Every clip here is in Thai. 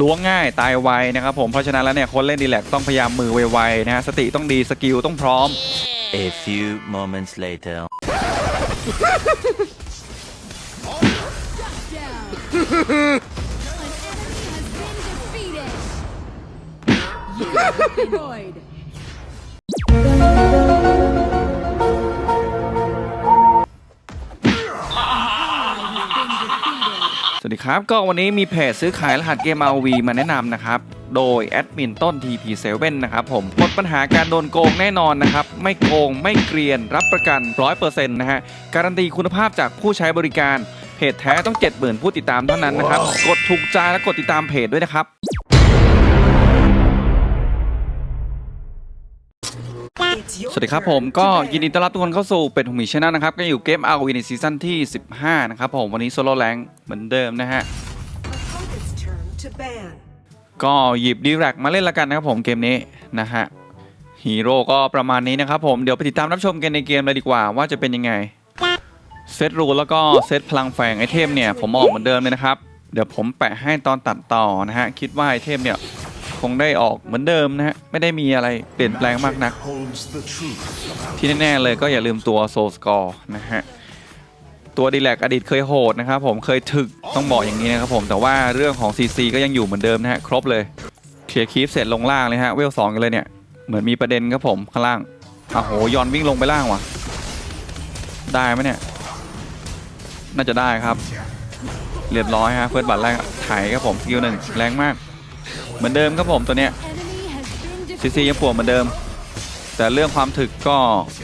ล้วงง่ายตายไวนะครับผมเพราะฉะนั้นแล้วเนี่ยคนเล่นดีแลกต้องพยายามมือไวๆนะฮะสติต้องดีสกิลต้องพร้อม A few moments later. วัสดีครับ ก็วันนี้มีเพจซื้อขายรหัสเกม RV มาแนะนำนะครับ โดยแอดมินต้น TP7 นะครับผมหมดปัญหาการโดนโกงแน่นอนนะครับ ไม่โกงไม่เกรียน รับประกัน 100%นะฮะ การันตีคุณภาพจากผู้ใช้บริการ เพจแท้ต้อง 70,000 ผู้ติดตามเท่านั้นนะครับ กดถูกใจและกดติดตามเพจด้วยนะครับ สวัสดีครับผมก็ยินดีต้อนรับทุกคนเข้าสู่เป็ดหงมีชนะนะครับก็อยู่เกม RV ในซีซั่นที่ 15 นะครับผมวันนี้โซโล่แรงเหมือนเดิมนะฮะ Opponent's turn to ban. ก็หยิบดีแรกมาเล่นละกันนะครับผมเกมนี้นะฮะฮีโร่ก็ประมาณนี้นะครับผมเดี๋ยวไปติดตามรับชมกันในเกมเลยดีกว่าว่าจะเป็นยังไง เซตรูนแล้วก็เซตพลังแฝงไอเทมเนี่ยผมออกเหมือนเดิมเลยนะครับ เดี๋ยวผมแปะให้ตอนตัดต่อนะฮะคิดว่าไอเทมเนี่ย คงได้ออกเหมือนเดิมนะฮะ ไม่ได้มีอะไรเปลี่ยนแปลงมากนัก ที่แน่ๆเลยก็อย่าลืมตัวโซสกอร์นะฮะ ตัวดีแลกอดีตเคยโหดนะครับผมเคยถึกต้องบอกอย่างนี้นะครับผมแต่ว่าเรื่องของ CC ก็ยังอยู่เหมือนเดิมนะฮะ ครบเลยเคลียร์คีฟเสร็จลงล่างเลยฮะเวลสองกันเลยเนี่ยเหมือนมีประเด็นครับผมข้างล่างอ้าวโหยอนวิ่งลงไปล่างว่ะ ได้ไหมเนี่ย น่าจะได้ครับเรียบร้อยฮะเฟิร์สบัตรแรกไถครับผมสกิลหนึ่งแรงมาก เหมือนเดิมครับผมตัวเนี้ยซีซียังปวดเหมือนเดิม แต่เรื่องความถึกก็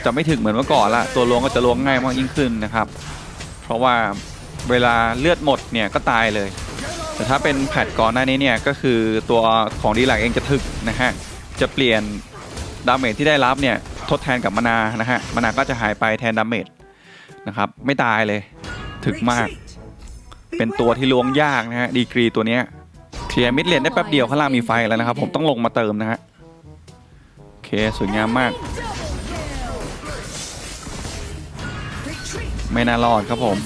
จะไม่ถึกเหมือนเมื่อก่อนละตัวล้วงก็จะล้วงง่ายมากยิ่งขึ้นนะครับ เพราะว่าเวลาเลือดหมดเนี่ยก็ตายเลย แต่ถ้าเป็นแพทก่อนหน้านี้เนี่ยก็คือตัวของดีแลกเองจะถึกนะฮะจะเปลี่ยนดาเมจที่ได้รับเนี่ยทดแทนกับมานานะฮะมานาก็จะหายไปแทนดาเมจนะครับไม่ตายเลยถึกมาก เป็นตัวที่ล้วงยากนะฮะดีกรีตัวเนี้ย ลียร์มิดเลนได้แป๊บเดียวข้างล่างมีไฟแล้วนะครับ ผมต้องลงมาเติมนะฮะโอเคสวยงามมาก ไม่น่ารอดครับผม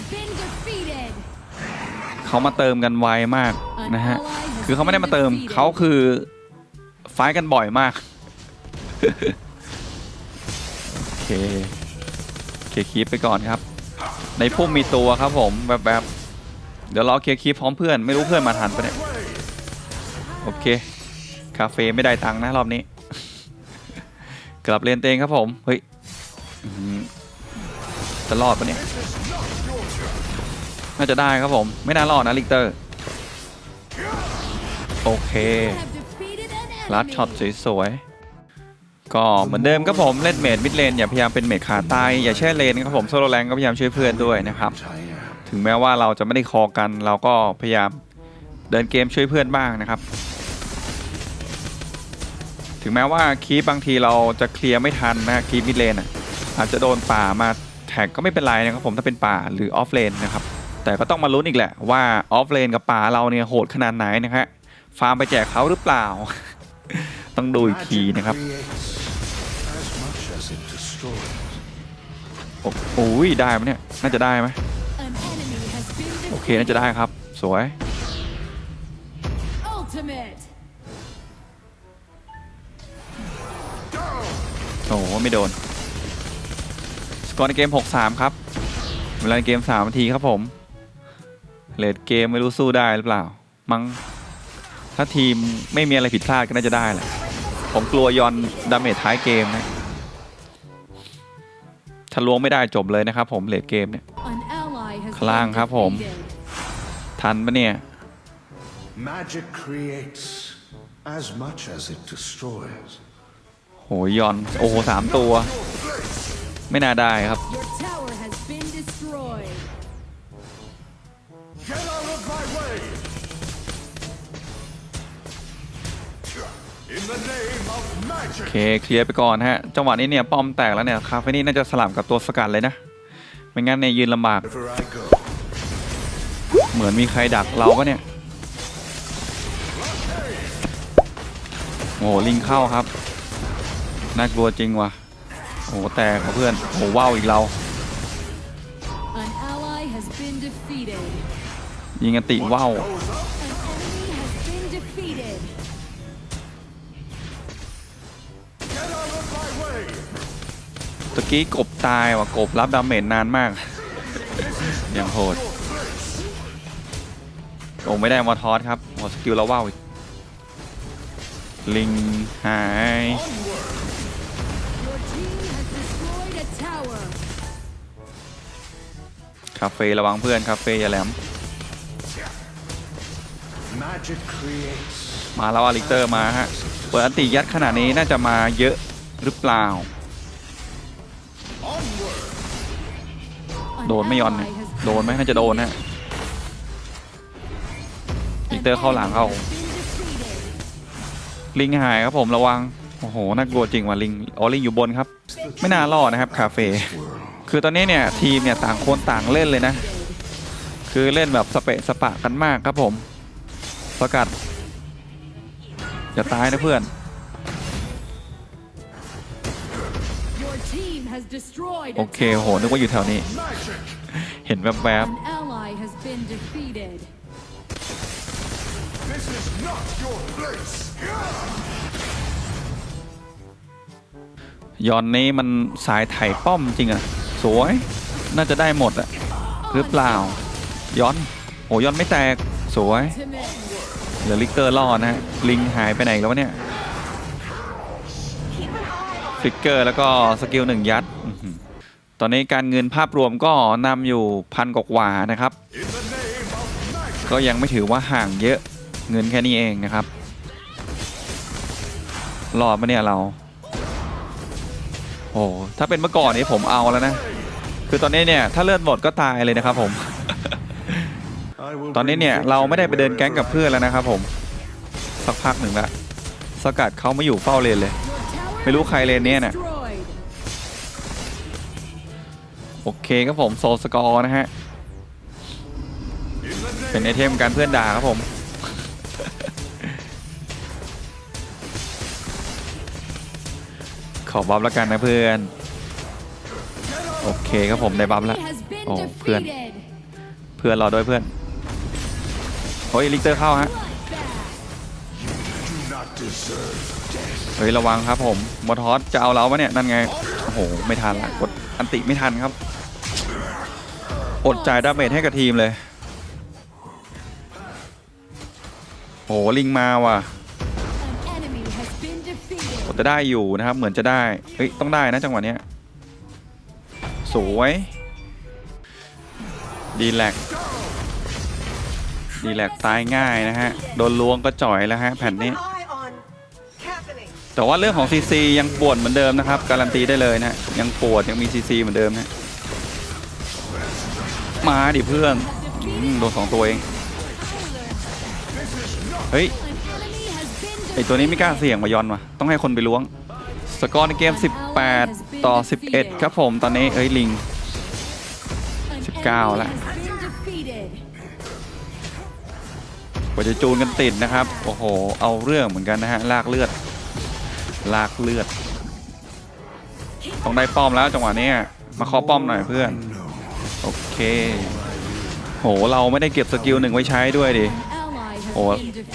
เขามาเติมกันไวมากนะฮะคือเขาไม่ได้มาเติมเขาคือไฟกันบ่อยมากโอเคเคียร์คีปไปก่อนครับ ในพุ่มมีตัวครับผมแบบแบบเดี๋ยวรอเคียร์คีปพร้อมเพื่อนไม่รู้เพื่อนมาทันปะเนี่ย โอเค คาเฟ่ไม่ได้ตังค์นะรอบนี้ กลับเรียนเตงครับผม เฮ้ยจะรอดปะเนี่ย น่าจะได้ครับผม ไม่น่ารอดนะลิกเตอร์ โอเค You have defeated an ลัดช็อตสวยๆ ก็เหมือนเดิมครับผม เล่นเมดมิดเลน อย่าพยายามเป็นเมดขาตาย อย่าแช่เลนครับผมโซโลแรงก็พยายามช่วยเพื่อนด้วยนะครับ ถึงแม้ว่าเราจะไม่ได้คอกัน เราก็พยายามเดินเกมช่วยเพื่อนบ้างนะครับ ถึงแม้ว่าคีปบางทีเราจะเคลียร์ไม่ทันนะคีปมิดเลนอะอาจจะโดนป่ามาแท็กก็ไม่เป็นไรนะครับผมถ้าเป็นป่าหรือออฟเลนนะครับแต่ก็ต้องมาลุ้นอีกแหละว่าออฟเลนกับป่าเราเนี่ยโหดขนาดไหนนะฮะฟาร์มไปแจกเขาหรือเปล่า ต้องดูอีกทีนะครับโอ้โอ้ยได้ไหมเนี่ยน่าจะได้ไหมโอเคน่าจะได้ครับ สวย Ultimate. โอ้โหไม่โดน สกอร์ในเกม 6-3 ครับ เวลาในเกม 3 นาทีครับผมเลดเกมไม่รู้สู้ได้หรือเปล่า มั้งถ้าทีมไม่มีอะไรผิดพลาดก็น่าจะได้แหละ ผมกลัวยอนดาเมจท้ายเกมนะถ้าล้วงไม่ได้จบเลยนะครับผมเลดเกมเนี่ย An ally has ข้างล่างครับผม ทันปะเนี่ย Magic creates as much as it destroys. โหยอน โอ้โหสามตัว ไม่น่าได้ครับ Your tower has been destroyed. Get out of my way! In the name of โอ magic! เค เคลียร์ไปก่อนฮะ จังหวะนี้เนี่ย ป้อมแตกแล้วเนี่ย คาเฟนี่น่าจะสลับกับตัวสกัดเลยนะ ไม่งั้นเนี่ยยืนลำบาก Wherever I go, เหมือนมีใครดักเราก็เนี่ย โอ้โหลิงเข้าครับ น่ากลัวจริงวะโอ้แต่เพื่อนโอ้ว้าวอีกเรายิงอติว้าวตะกี้กบตายว่ะกบรับดาเมจนานมากยังโหดโอ้ไม่ได้มาทอสครับหมดสกิลแล้วว้าวลิงหาย คาเฟ่ระวังเพื่อนคาเฟ่อย่าแหลม Magic creates มาแล้วอลิกเตอร์มาฮะ เปิดอันติยัดขนาดนี้น่าจะมาเยอะหรือเปล่า An โดนไม่ยอน ally เนี่ย has โดนไหมน่าจะโดนฮะลิกเตอร์เข้าหลังเข้า been defeated. ลิงหายครับผมระวัง โอ้โหน่ากลัวจริงว่ะลิงอ๋อลิงอยู่บนครับ ไม่น่ารอดนะครับคาเฟ่ คือตอนนี้เนี่ยทีมเนี่ยต่างคนต่างเล่นเลยนะ คือเล่นแบบสเปะสปะกันมากครับผมประกาศอย่าตายนะเพื่อน Your team has destroyed โอ a เคโหนึกว่าอยู่แถวนี้ เห็นแวบ An ally has been defeated. This is not your place. ๆยอนนี้มันสายไถ่ป้อมจริงอะ สวย น่าจะได้หมดอะหรือเปล่า ย้อน โอ้ย้อนไม่แตก สวย เหลือลิกเตอร์รอดนะฮะ ลิงหายไปไหนแล้ววะเนี่ยฟลิกเกอร์แล้วก็สกิลหนึ่งยัด ตอนนี้การเงินภาพรวมก็นำอยู่พันกว่านะครับ ก็ยังไม่ถือว่าห่างเยอะ เงินแค่นี้เองนะครับ รอดมาเนี่ยเรา โอ้ถ้าเป็นเมื่อก่อนนี้ผมเอาแล้วนะ คือตอนนี้เนี่ยถ้าเลือดหมดก็ตายเลยนะครับผม ตอนนี้เนี่ยเราไม่ได้ไปเดินแก๊งกับเพื่อนแล้วนะครับผมสักพักหนึ่งละสกัดเขาไม่อยู่เฝ้าเลนเลย ไม่รู้ใครเลนเนี่ยน่ะโอเคครับผมโซสกอร์นะฮะ เป็นไอเทมการเพื่อนด่าครับผม ขอบัฟแล้วกันนะเพื่อน โอเคครับผมได้บัฟแล้ว He has been โอ้เพื่อน defeated. เพื่อนรอด้วยเพื่อนโอ้ยลิกเตอร์เข้าฮะ do not deserve death. เฮ้ยระวังครับผมมอทอสจะเอาเราปะเนี่ยนั่นไงโอ้โหไม่ทันละกดอันติไม่ทันครับ อดจ่ายดาเมจให้กับทีมเลยโอ้โหลิงมาว่ะ จะได้อยู่นะครับ เหมือนจะได้เฮ้ยต้องได้นะจังหวะเนี้ยสวยดีแลกดีแลกตายง่ายนะฮะ โดนล้วงก็จ่อยแล้วฮะแผ่นนี้ แต่ว่าเรื่องของ CC ยังปวดเหมือนเดิมนะครับ การันตีได้เลยนะยังปวดยังมี CC เหมือนเดิมนะมาดิเพื่อนอโดนสองตัวเอง เฮ้ย ไอตัวนี้ไม่กล้าเสี่ยงมายอนวะต้องให้คนไปล้วง สกอร์ในเกม 18 ต่อ 11 ครับผมตอนนี้เอ้ยลิง 19 enemy ละ has been defeated. กว่าจะจูนกันติดนะครับ โอ้โห เอาเรื่องเหมือนกันนะฮะ ลากเลือด ลากเลือด ต้องได้ป้อมแล้วจังหวะนี้ มาเคาะป้อมหน่อยเพื่อน โอเค โห เราไม่ได้เก็บสกิลหนึ่งไว้ใช้ด้วยดิ โอ้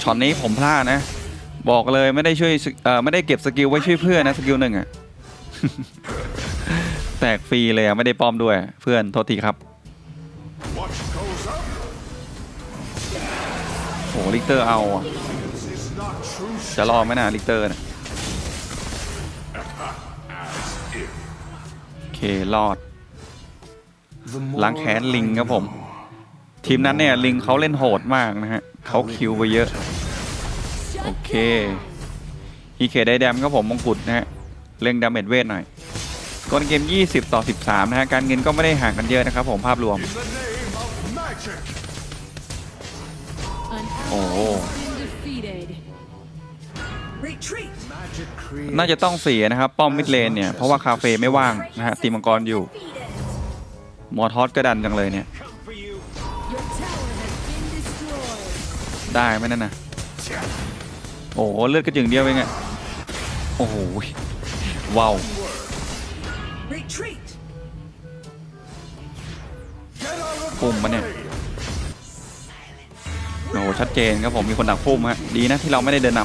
ช็อตนี้ผมพลาดนะ บอกเลยไม่ได้ช่วยเอ่อไม่ได้เก็บสกิลไว้ช่วยเพื่อนนะสกิลหนึ่งอะแตกฟรีเลยอะไม่ได้ป้อมด้วยเพื่อนโทษทีครับ What goes up โหลิกเตอร์เอาจะรอไหมนะลิกเตอร์นะโอเครอดล้างแค้นลิงครับผม ทีมนั้นเนี่ยลิงเขาเล่นโหดมากนะฮะเขาคิวไปเยอะ โอเคอีเคได้แดมครับผมมงกุฎนะฮะเร่งดาเมจเวทหน่อยกอนเกม 20 ต่อ 13 นะฮะการเงินก็ไม่ได้ห่างกันเยอะนะครับผมภาพรวม In the name of magic. An Oh. ally has been defeated. Retreat. Magic creates น่าจะต้องเสียนะครับ ป้อมมิดเลนเนี่ย เพราะว่าคาเฟ่ไม่ว่างนะฮะตีมังกรอยู่ มอทอสก็ดันจังเลยเนี่ย ได้ไหมนั่นน่ะ โอ้โหเลือดกระจึงเดียวเองอะโอ้โหว้าว Retreat. Get out of ปุ่มมาเนี่ย โอ้โหชัดเจนครับผม มีคนดักพุ่มฮะ ดีนะที่เราไม่ได้เดินน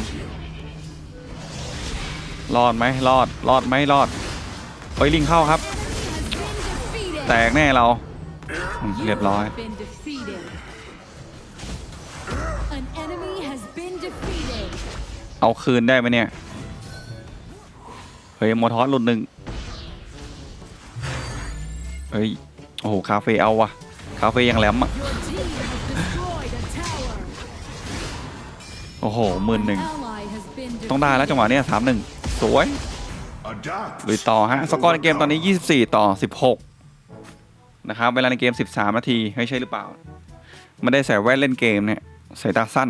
ำรอดไหมรอด รอดไหมรอดเฮ้ยลิงเข้าครับ แตกแน่เราอืมเรียบร้อย เอาคืนได้ไหมเนี่ย เฮ้ยมอทอสหลุดหนึ่งเฮ้ย โอ้โห คาเฟ่เอาวะคาเฟ่ยังแหลมอะ โอ้โหหมื่นหนึ่ง ต้องได้แล้วจังหวะเนี้ยสามหนึ่งสวยลุยต่อฮะ สกอร์ในเกมตอนนี้ 24 ต่อ 16 นะครับ เวลาในเกม 13 นาทีให้ใช่หรือเปล่า ไม่ได้ใส่แว่นเล่นเกมเนี่ย ใสายตาสั้น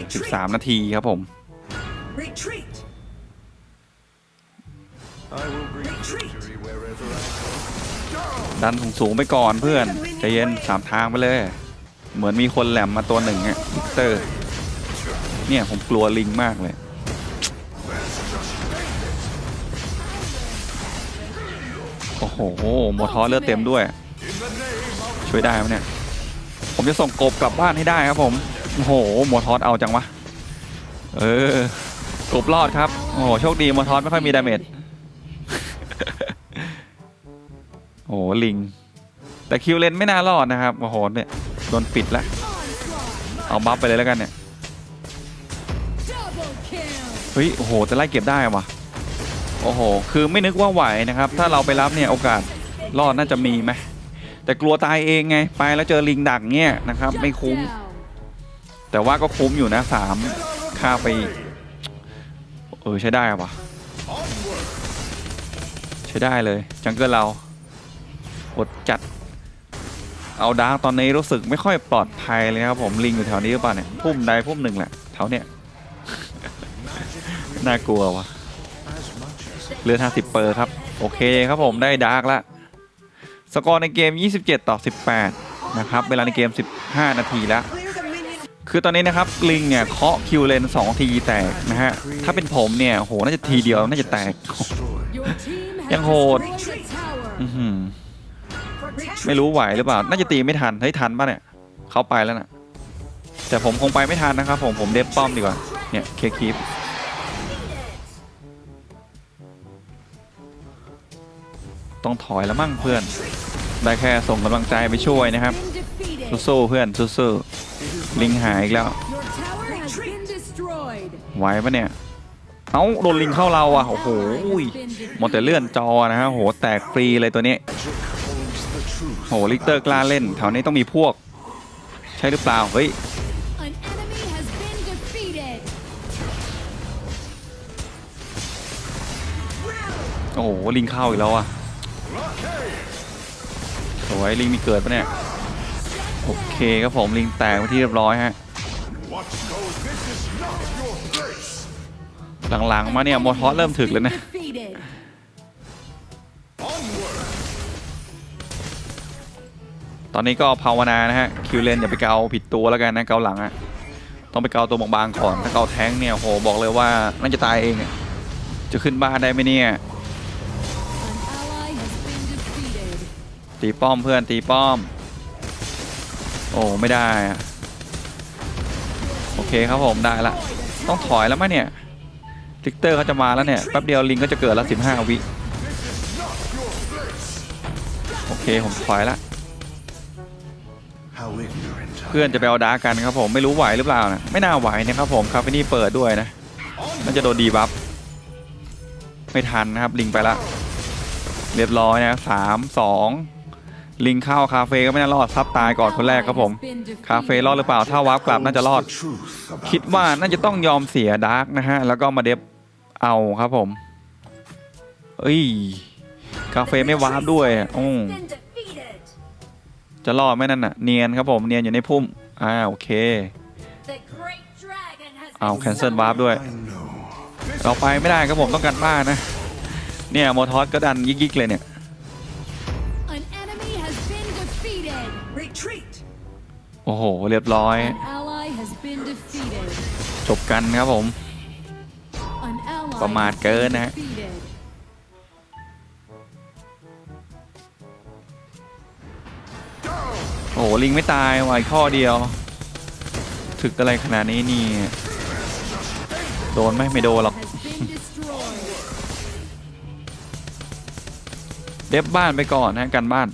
13 นาทีครับผม Retreat. I will bring Retreat. victory wherever I go. ดันสูงๆไปก่อนเพื่อนใจเย็นสามทางไปเลย เหมือนมีคนแหลมมาตัวหนึ่งอะวิกเตอร์ เนี่ยผมกลัวลิงมากเลยโอ้โหโมทอสเลือดเต็มด้วย ช่วยได้ไหมเนี่ย ผมจะส่งกบกลับบ้านให้ได้ครับผม โอ้โหโมทอสเอาจังวะ เออกบรอดครับ โอ้โหโชคดีโมทอสไม่ค่อยมีดาเมจ โอ้โหลิง แต่คิวเลนไม่น่ารอดนะครับ โอ้โหเนี่ยโดนปิดแล้ว เอาบัฟไปเลยแล้วกันเนี่ย เฮ้ย โอ้โหจะไล่เก็บได้วะโอ้โห คือไม่นึกว่าไหวนะครับ ถ้าเราไปรับเนี่ยโอกาสรอดน่าจะมีไหมแต่กลัวตายเองไง ไปแล้วเจอลิงดักเนี่ยนะครับ ไม่คุ้ม แต่ว่าก็คุ้มอยู่นะสามค่าไป เออ ใช้ได้วะใช้ได้เลยจังเกิลเราอดจัด เอาดาร์กตอนนี้รู้สึกไม่ค่อยปลอดภัยเลยครับผมลิงอยู่แถวนี้หรือเปล่าเนี่ยพุ่มใดพุ่มหนึ่งแหละแถวเนี่ยน่ากลัววะเรือ50 เปอร์ครับ โอเคครับผมได้ดาร์กละสกอร์ในเกม 27 ต่อ 18 นะครับ เวลาในเกม 15 นาทีแล้ว คือตอนนี้นะครับลิงเนี่ยเคาะคิวเลน2ทีแตกนะฮะ ถ้าเป็นผมเนี่ยโหน่าจะทีเดียวน่าจะแตก ยังโหดไม่รู้ไหวหรือเปล่า น่าจะตีไม่ทัน เฮ้ยทันป่ะเนี่ยเขาไปแล้วน่ะแต่ผมคงไปไม่ทันนะครับผมผมเดฟป้อมดีกว่า เนี่ยเคคีฟต้องถอยแล้วมั่งเพื่อน ได้แค่ส่งกำลังใจไปช่วยนะครับสู้ๆเพื่อนสู้ๆ ลิงหายอีกแล้ว Your tower has been destroyed. ไหวปะเนี่ย เอ้าโดนลิงเข้าเราอะ โอ้โหหมดแต่เลื่อนจอนะฮะโห แตกฟรีเลยตัวนี้ Holds the truth. โหลิกเตอร์กล้าเล่น แถวนี้ต้องมีพวก ใช่หรือเปล่า เฮ้ย An enemy has been defeated. โอ้โหลิงเข้าอีกแล้วอะสวยลิงมีเกิดปะเนี่ย โอเคครับผมลิงแตกไปที่เรียบร้อยฮะหลังๆมาเนี่ยโมทอสเริ่มถึกแล้วนะตอนนี้ก็ภาวนานะฮะคิวเลนอย่าไปเกาผิดตัวแล้วกันนะเกาหลังอะต้องไปเกาตัวบางๆก่อนถ้าเกาแท้งเนี่ยโหบอกเลยว่าน่าจะตายเองจะขึ้นบ้านได้ไหมเนี่ยตีป้อมเพื่อนตีป้อม โอ้ไม่ได้อะโอเคครับผมได้ละ ต้องถอยแล้วมั้ยเนี่ยลิกเตอร์เขาจะมาแล้วเนี่ยแป๊บเดียวลิงก็จะเกิดล้ว15วิโอเคผมถอยละเพื่อนจะไปเอาดาร์กันครับผมไม่รู้ไหวหรือเปล่านะไม่น่าไหวนะครับผมคาเฟนี่เปิดด้วยนะน่าจะโดนดีบัฟไม่ทันนะครับลิงไปละเรียบร้อยนะสามสอง ลิงเข้าคาเฟ่ก็ไม่น่ารอดซับตายก่อนคนแรกครับผม คาเฟ่รอดหรือเปล่า ถ้าวาร์ปกลับน่าจะรอด คิดว่าน่าจะต้องยอมเสียดาร์กนะฮะ แล้วก็มาเดฟเอาครับผม เอ้ย คาเฟ่ไม่วาร์ปด้วยอะอืม Been defeated. จะรอดไหมนั่นน่ะ เนียนครับผม เนียนอยู่ในพุ่ม อ่า โอเค เอาแคนเซิลวาร์ปด้วย เราไปไม่ได้ครับผมต้องการบ้านนะ เนี่ยโมทอสก็ดันยิกๆเลยเนี่ย โอ้โห เรียบร้อย An ally has been defeated. จบกันครับผม An ally ประมาท has เกิน been นะฮะ defeated. โอ้โห ลิงไม่ตายไวข้อเดียว ถึกอะไรขนาดนี้นี่ โดนไหมไม่โดนหรอก Has been destroyed. เดฟบ้านไปก่อนนะกันบ้าน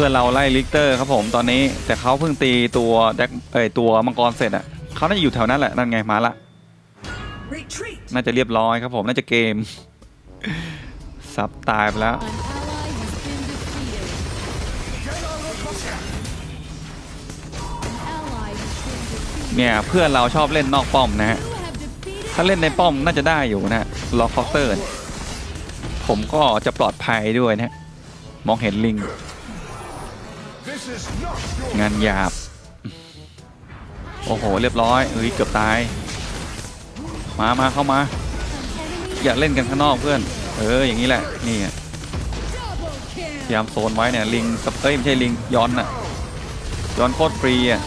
พื่อนเราไล่ลิกเตอร์ครับผมตอนนี้แต่เขาเพิ่งตีตัวแดกเอ้ยตัวมังกรเสร็จอะเขาน่าจะอยู่แถวนั้นแหละนั่นไงมาละ Retreat. น่าจะเรียบร้อยครับผมน่าจะเกมซับตายไปแล้ว An ally has been defeated. An ally has been defeated. เนี่ยเพื่อนเราชอบเล่นนอกป้อมนะฮะ You have defeated ถ้าเล่นในป้อมน่าจะได้อยู่นะฮะล็อกเคาน์เตอร์เนี่ยผมก็จะปลอดภัยด้วยนะฮะมองเห็นลิง งานหยาบ โอ้โห เรียบร้อยเฮ้ยเกือบตาย มามาเข้ามา อย่าเล่นกันข้างนอกเพื่อน เออ อย่างนี้แหละ นี่พยายามโซนไว้เนี่ย ลิงสเอ้ยไม่ใช่ลิงย้อนอะย้อนโคตรฟรีอะ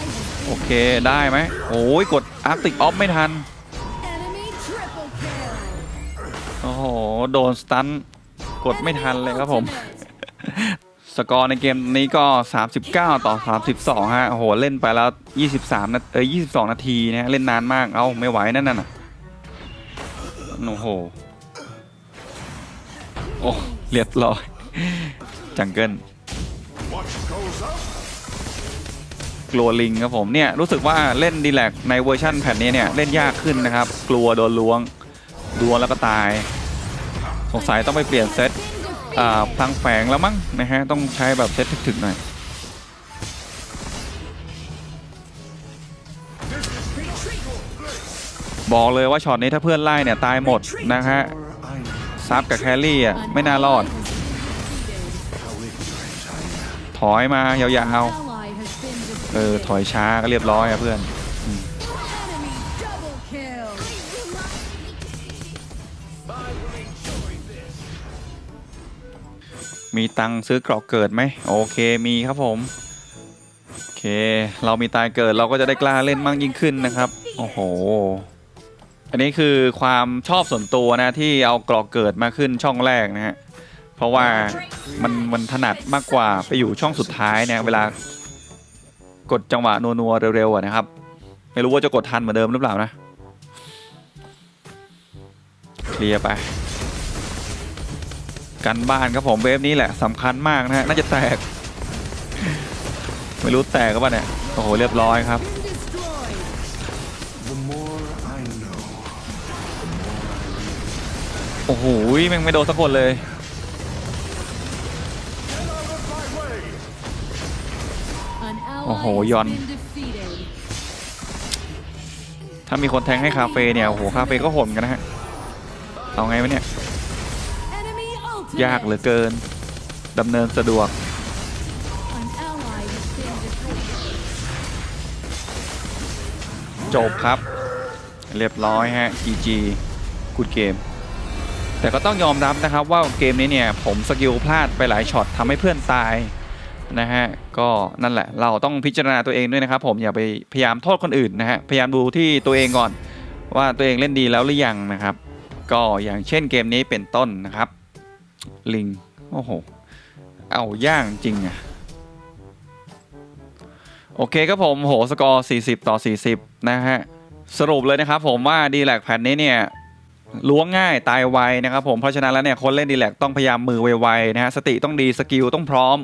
โอเค ได้ไหม โอ้ยกดอาร์ติกออฟไม่ทัน โอ้โห โดนสตัน กดไม่ทันเลยครับผม สกอร์ในเกมนี้ก็ 39 ต่อ 32 ฮะ โอ้โห เล่นไปแล้ว 23 นาเอ้ย22 นาทีนะเล่นนานมาก เอ้า ไม่ไหวนั่นน่ะ โอ้โห โอ้ เรียบร้อย จังเกิลกลัวลิงครับผมเนี่ย รู้สึกว่าเล่นดีแลกในเวอร์ชันแผ่นนี้เนี่ย เล่นยากขึ้นนะครับ กลัวโดนล้วงดวลแล้วก็ตาย สงสัยต้องไปเปลี่ยนเซต Been อ่า defeated. พลังแฝงแล้วมั้งนะฮะต้องใช้แบบเซตถึกๆหน่อยบอกเลยว่าช็อตนี้ถ้าเพื่อนไล่เนี่ยตายหมดนะฮะซับกับแคลรี่อะไม่น่ารอด ถอยมายาวๆเออถอยช้าก็เรียบร้อยอะเพื่อน มีตังซื้อกรอกเกิดไหมโอเคมีครับผมโอเค เรามีตายเกิดเราก็จะได้กล้าเล่นมากยิ่งขึ้นนะครับ โอ้โห อันนี้คือความชอบส่วนตัวนะที่เอากรอกเกิดมาขึ้นช่องแรกนะฮะเพราะว่ามันมันถนัดมากกว่าไปอยู่ช่องสุดท้ายเนี่ยเวลากดจังหวะนัวๆเร็วๆนะครับ ไม่รู้ว่าจะกดทันเหมือนเดิมหรือเปล่านะเคลียร์ไป กันบ้านครับผมเวฟนี้แหละสำคัญมากนะฮะน่าจะแตก ไม่รู้แตกก็ป่ะเนี่ย โอ้โห เรียบร้อยครับโอ้โหแม่งไม่โดนสักคนเลยโอ้โหยอน ถ้ามีคนแทงให้คาเฟ่เนี่ย โอ้โห คาเฟ่ก็โหมกันนะฮะ เอาไงวะเนี่ย ยากเหลือเกินดำเนินสะดวก จบครับ เรียบร้อยฮะ GG กูดเกม แต่ก็ต้องยอมรับนะครับว่าเกมนี้เนี่ย ผมสกิลพลาดไปหลายช็อตทำให้เพื่อนตายนะฮะก็นั่นแหละเราต้องพิจารณาตัวเองด้วยนะครับผมอย่าไปพยายามโทษคนอื่นนะฮะพยายามดูที่ตัวเองก่อน ว่าตัวเองเล่นดีแล้วหรือยังนะครับ ก็อย่างเช่นเกมนี้เป็นต้นนะครับ ลิง โอ้โห เอาย่างจริงอะโอเคครับผมโหสกอร์ 40 ต่อ 40 นะฮะ สรุปเลยนะครับผมว่าดีแลกแผ่นนี้เนี่ยล้วงง่ายตายไวนะครับผมเพราะฉะนั้นแล้วเนี่ยคนเล่นดีแลกต้องพยายามมือไวๆนะฮะสติต้องดีสกิลต้องพร้อม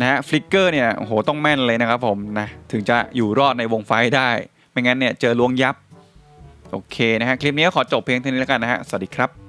นะฮะฟลิกเกอร์เนี่ยโหต้องแม่นเลยนะครับผมนะถึงจะอยู่รอดในวงไฟได้ ไม่งั้นเนี่ยเจอล้วงยับ โอเคนะฮะคลิปนี้ขอจบเพียงเท่านี้แล้วกันนะฮะสวัสดีครับ